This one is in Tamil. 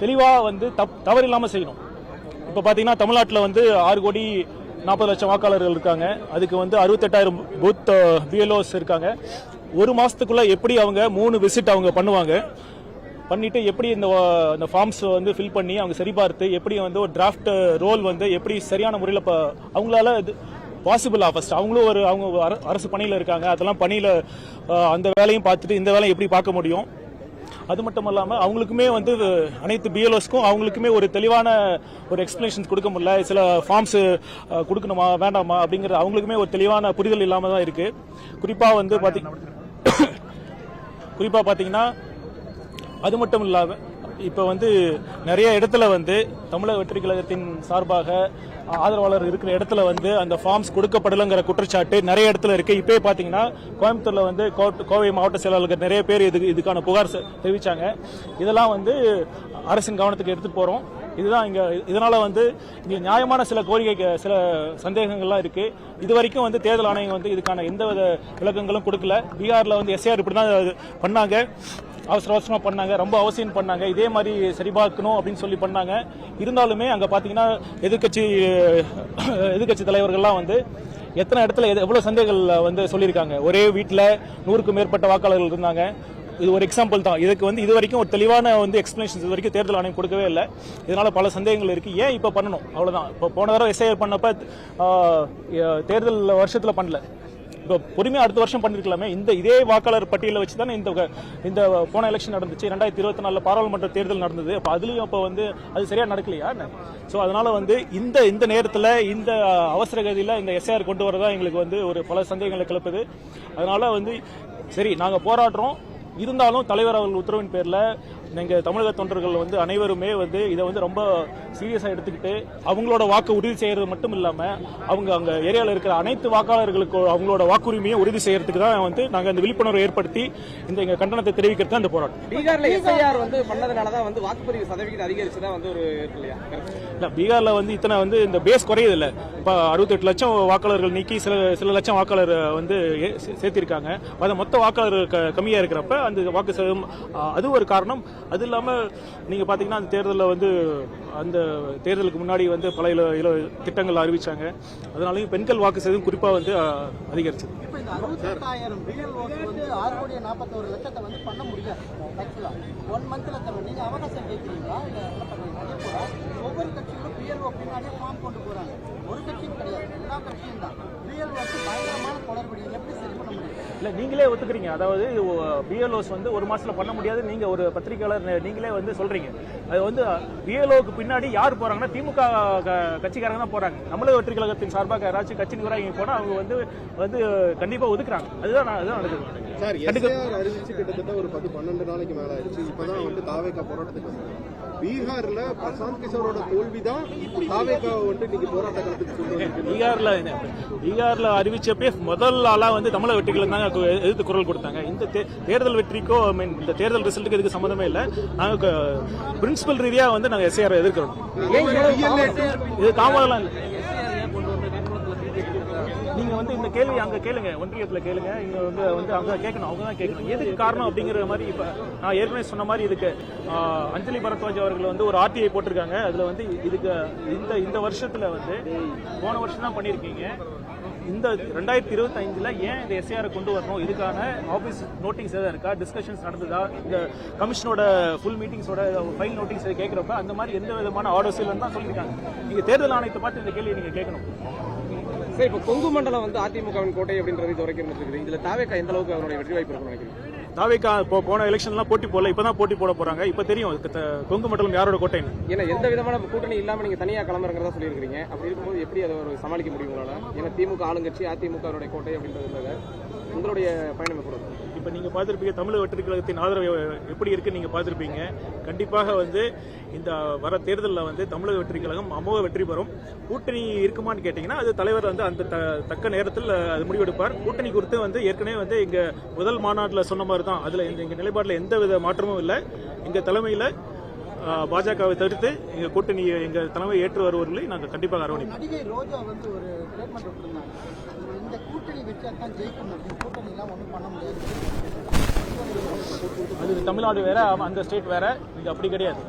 தெளிவாக வந்து தப் தவறு இல்லாமல் செய்யணும். இப்போ பார்த்தீங்கன்னா தமிழ்நாட்டில் வந்து ஆறு கோடி நாற்பது லட்சம் வாக்காளர்கள் இருக்காங்க. அதுக்கு வந்து அறுபத்தெட்டாயிரம் பூத் பிஎல்ஓஸ் இருக்காங்க. ஒரு மாதத்துக்குள்ளே எப்படி அவங்க மூணு விசிட் அவங்க பண்ணுவாங்க? பண்ணிட்டு எப்படி இந்த இந்த ஃபார்ம்ஸ் வந்து ஃபில் பண்ணி அவங்க சரிபார்த்து எப்படி வந்து ஒரு டிராஃப்ட் ரோல் வந்து எப்படி சரியான முறையில் இப்போ அவங்களால இது பாசிபிளா ஃபர்ஸ்ட் அவங்களும் ஒரு அவங்க அர- அரசு பணியில் இருக்காங்க. அதெல்லாம் பணியில் அந்த வேலையும் பார்த்துட்டு இந்த வேலையை எப்படி பார்க்க முடியும்? அது மட்டும் இல்லாமல் அவங்களுக்குமே வந்து அனைத்து பிஎல்ஓஸ்க்கும் அவங்களுக்குமே ஒரு தெளிவான ஒரு எக்ஸ்பிளேஷன் கொடுக்க முடியல. சில ஃபார்ம்ஸ் கொடுக்கணுமா வேண்டாமா அப்படிங்கிற அவங்களுக்குமே ஒரு தெளிவான புரிதல் இல்லாமல் தான் இருக்கு. குறிப்பாக வந்து பார்த்தீங்க குறிப்பாக பார்த்தீங்கன்னா அது மட்டும் இல்லாமல் இப்போ வந்து நிறைய இடத்துல வந்து தமிழக வெற்றி கழகத்தின் சார்பாக ஆதரவாளர் இருக்கிற இடத்துல வந்து அந்த ஃபார்ம்ஸ் கொடுக்கப்படலைங்கிற குற்றச்சாட்டு நிறைய இடத்துல இருக்கு. இப்போயே பார்த்தீங்கன்னா கோயம்புத்தூர்ல வந்து கோட்- கோவை மாவட்ட செயலாளர்கள் நிறைய பேர் இது இதுக்கான புகார் தெரிவித்தாங்க தெரிவிச்சாங்க. இதெல்லாம் வந்து அரசின் கவனத்துக்கு எடுத்து போறோம். இதுதான் இங்கே இதனால வந்து இங்கே நியாயமான சில கோரிக்கை சில சந்தேகங்கள்லாம் இருக்கு. இது வரைக்கும் வந்து தேர்தல் ஆணையம் வந்து இதுக்கான எந்த வித விளக்கங்களும் கொடுக்கல. பீகாரில் வந்து எஸ்ஏஆர் இப்படி தான் பண்ணாங்க. அவசர அவசரமாக பண்ணாங்க ரொம்ப அவசியம் பண்ணாங்க. இதே மாதிரி சரிபார்க்கணும் அப்படின்னு சொல்லி பண்ணாங்க. இருந்தாலுமே அங்கே பார்த்தீங்கன்னா எதிர்க்கட்சி எதிர்கட்சி தலைவர்கள்லாம் வந்து எத்தனை இடத்துல எது- எவ்வளோ சந்தேகங்கள் வந்து சொல்லியிருக்காங்க. ஒரே வீட்டில் நூறுக்கும் மேற்பட்ட வாக்காளர்கள் இருந்தாங்க. இது ஒரு எக்ஸாம்பிள் தான். இதுக்கு வந்து இது வரைக்கும் ஒரு தெளிவான வந்து எக்ஸ்பிளேஷன் இது வரைக்கும் தேர்தல் ஆணையம் கொடுக்கவே இல்லை. இதனால பல சந்தேகங்கள் இருக்கு. ஏன் இப்போ பண்ணணும்? அவ்வளோதான் இப்போ போன தடவை எஸ்ஐஆர் பண்ணப்ப தேர்தல் வருஷத்தில் பண்ணல. இப்போ பொறுமையாக அடுத்த வருஷம் பண்ணிருக்கலாமே. இந்த இதே வாக்காளர் பட்டியலை வச்சு தானே இந்த இந்த போன எலெக்ஷன் நடந்துச்சு. ரெண்டாயிரத்தி இருபத்தி நாலு பாராளுமன்ற தேர்தல் நடந்தது. அப்போ அதுலேயும் அப்போ வந்து அது சரியாக நடக்கலையா? ஸோ அதனால வந்து இந்த இந்த நேரத்தில் இந்த அவசர கதியில் இந்த எஸ்ஐஆர் கொண்டு வரதான் எங்களுக்கு வந்து ஒரு பல சந்தேகங்களை கிளப்புது. அதனால வந்து சரி நாங்கள் போராடுறோம். இருந்தாலும் தலைவர் அவர்கள் உத்தரவின் பேரில் நீங்க தமிழக தொண்டர்கள் வந்து அனைவருமே வந்து இதை வந்து ரொம்ப சீரியஸா எடுத்துக்கிட்டு அவங்களோட வாக்கு உறுதி செய்யறது மட்டும் இல்லாம அவங்க அங்க ஏரியாவில் இருக்கிற அனைத்து வாக்காளர்களுக்கு அவங்களோட வாக்குரிமையை உறுதி செய்யறதுக்கு தான் வந்து நாங்க இந்த விழிப்புணர்வு ஏற்படுத்தி இந்த எங்க கண்டனத்தை தெரிவிக்கிறது தான் இந்த போராட்டம். பீகார்ல எஸ்ஐஆர் வந்து பண்ணதுனால தான் வந்து வாக்குப்பதிவு சதவீதம் அதிகரிச்சுதான் வந்து ஒரு இல்லையா? இல்ல பீகார்ல வந்து இத்தனை வந்து இந்த பேஸ் குறையுது இல்ல. இப்ப அறுபத்தெட்டு லட்சம் வாக்காளர்கள் நீக்கி சில சில லட்சம் வாக்காளர் வந்து சேர்த்திருக்காங்க. அது மொத்த வாக்காளர் க- கம்மியா இருக்கிறப்ப அந்த வாக்கு சதவீதம் அது ஒரு காரணம். அது இல்லாமல் நீங்கள் பார்த்தீங்கன்னா அந்த தேர்தலில் வந்து அந்த தேர்தலுக்கு முன்னாடி வந்து பல இல இல திட்டங்கள் அறிவிச்சாங்க. அதனாலையும் பெண்கள் வாக்கு சதவீதம் குறிப்பாக வந்து அதிகரிச்சது. ஒவ்வொரு பிஎல்ஓ பின்னாடியே ஃபார்ம் கொண்டு போறாங்க. ஒரு கட்சியும் கிடையாது எல்லா கட்சியும் தான். பிஎல்ஓக்கு பயங்கரமான தொடர்புடைய எப்படி சரி? இல்ல நீங்களே ஒத்துக்கிறீங்க. அதாவது பிஎல்ஓஸ் வந்து ஒரு மாசத்துல பண்ண முடியாது. நீங்க ஒரு பத்திரிகையாளர் நீங்களே வந்து சொல்றீங்க. அது வந்து பிஎல்ஓக்கு பின்னாடி யார் போறாங்கன்னா திமுக கட்சிக்காரங்க தான் போறாங்க. தமிழக வெற்றி கழகத்தின் சார்பாக யாராச்சும் கட்சி நிர்வாகிங்க போனா அவங்க வந்து வந்து கண்டிப்பா ஒதுக்குறாங்க. அதுதான் நான் அதுதான் நடக்குது. சார் அறிவிச்சு கிட்டத்தட்ட ஒரு பத்து பன்னெண்டு நாளைக்கு மேல ஆயிடுச்சு. இப்பதான் வந்து தாவேக்கா போராட்டத்துக்கு வந்தாங்க. பீகார்ல பிரசாந்த் கிஷோரோட தோல்விதான் தாவேக்கா வந்து இன்னைக்கு போராட்ட களத்துக்கு பீகார்ல பீகார்ல அறிவிச்சப்பே முதல் ஆளா வந்து தமிழக வெற்றிகள் தாங்க கு- எதிர்த்து குரல் கொடுத்தாங்க. இந்த தேர்தல் வெற்றிக்கோ I mean, இந்த தேர்தல் ரிசல்ட்டுக்கு இதுக்கு சம்மந்தமே இல்லை. நாங்க பிரின்சிபல் ரீதியா வந்து நாங்க எஸ்ஐஆர் எதிர்க்கிறோம். இது காமதெல்லாம் இல்லை. நீங்க வந்து இந்த கேள்வி அங்க கேளுங்க. ஒன்றியத்துல கேளுங்க. இங்க வந்து வந்து அங்க கேட்கணும் அவங்க தான் கேட்கணும் எதுக்கு காரணம் அப்படிங்கிற மாதிரி இப்ப நான் ஏற்கனவே சொன்ன மாதிரி இதுக்கு அஞ்சலி பரத்வாஜ் அவர்கள் வந்து ஒரு ஆர்டிஐ போட்டிருக்காங்க. அதுல வந்து இதுக்கு இந்த இந்த வருஷத்துல வந்து போன வருஷம் தான் பண்ணிருக்கீங்க. இந்த ரெண்டாயிரத்தி இருபத்தி ஏன் இந்த எஸ்ஏஆரை கொண்டு வரணும்? இதுக்கான ஆபீஸ் நோட்டீஸ் எதாவது இருக்கா? டிஸ்கஷன்ஸ் நடந்ததா? இந்த கமிஷனோட ஃபுல் மீட்டிங்ஸோட ஃபைல் நோட்டீஸ் கேட்கிறப்ப அந்த மாதிரி எந்த விதமான ஆர்டர்ஸ் இல்லைன்னு தான் சொல்லியிருக்காங்க. நீங்க தேர்தல் ஆணையத்தை பார்த்து இந்த கேள்வியை நீங்க கேட்கணும். சரி இப்போ கொங்கு மண்டலம் வந்து அதிமுகவின் கோட்டை அப்படின்றது இது வரைக்கும் இருக்குது இதுல தாவேக்கா எந்த அளவுக்கு அவருடைய வெற்றி வாய்ப்பு இருக்கும்னு நினைக்கிறீங்க? தாவேக்கா இப்போ போன எலெக்ஷன்லாம் போட்டி போடல இப்பதான் போட்டி போட போறாங்க. இப்ப தெரியும் கொங்கு மண்டலம் யாரோட கோட்டைன்னு. ஏன்னா எந்த விதமான கூட்டணி இல்லாம நீங்க தனியா கிளம்புறதா சொல்லியிருக்கீங்க அப்படி இருக்கும்போது எப்படி அதை ஒரு சமாளிக்க முடியும் உங்களால? ஏன்னா திமுக ஆளுங்கட்சி அதிமுக அவருடைய கோட்டை அப்படின்றதுல உங்களுடைய பயணம் எப்படி? இப்ப நீங்க பார்த்திருப்பீங்க தமிழக வெற்றி கழகத்தின் ஆதரவு எப்படி இருக்கு நீங்க பார்த்திருப்பீங்க. கண்டிப்பாக வந்து இந்த வர தேர்தலில் வந்து தமிழக வெற்றி கழகம் அமோக வெற்றி பெறும். கூட்டணி இருக்குமான்னு கேட்டீங்கன்னா அது தலைவர் வந்து அந்த தக்க நேரத்தில் அது முடிவெடுப்பார். கூட்டணி குறித்து வந்து ஏற்கனவே வந்து இங்க முதல் மாநாட்டில் சொன்ன மாதிரி தான். அதுல இந்த எங்க நிலைப்பாட்டில் எந்த வித மாற்றமும் இல்லை. எங்க தலைமையில பாஜகவை தவிர்த்து எங்க கூட்டணி எங்க தலைமை ஏற்று வருவர்களை நாங்கள் கண்டிப்பாக அரவணைப்போம். நடிகை ரோஜா வந்து ஒரு ஸ்டேட்மெண்ட் விட்டுருந்தாங்க இந்த கூட்டணி வச்சா தான் ஜெயிக்க முடியும். கூட்டணி எல்லாம் ஒன்றும் பண்ண முடியாது. அது தமிழ்நாடு வேற அந்த ஸ்டேட் வேற. இது அப்படி கிடையாது.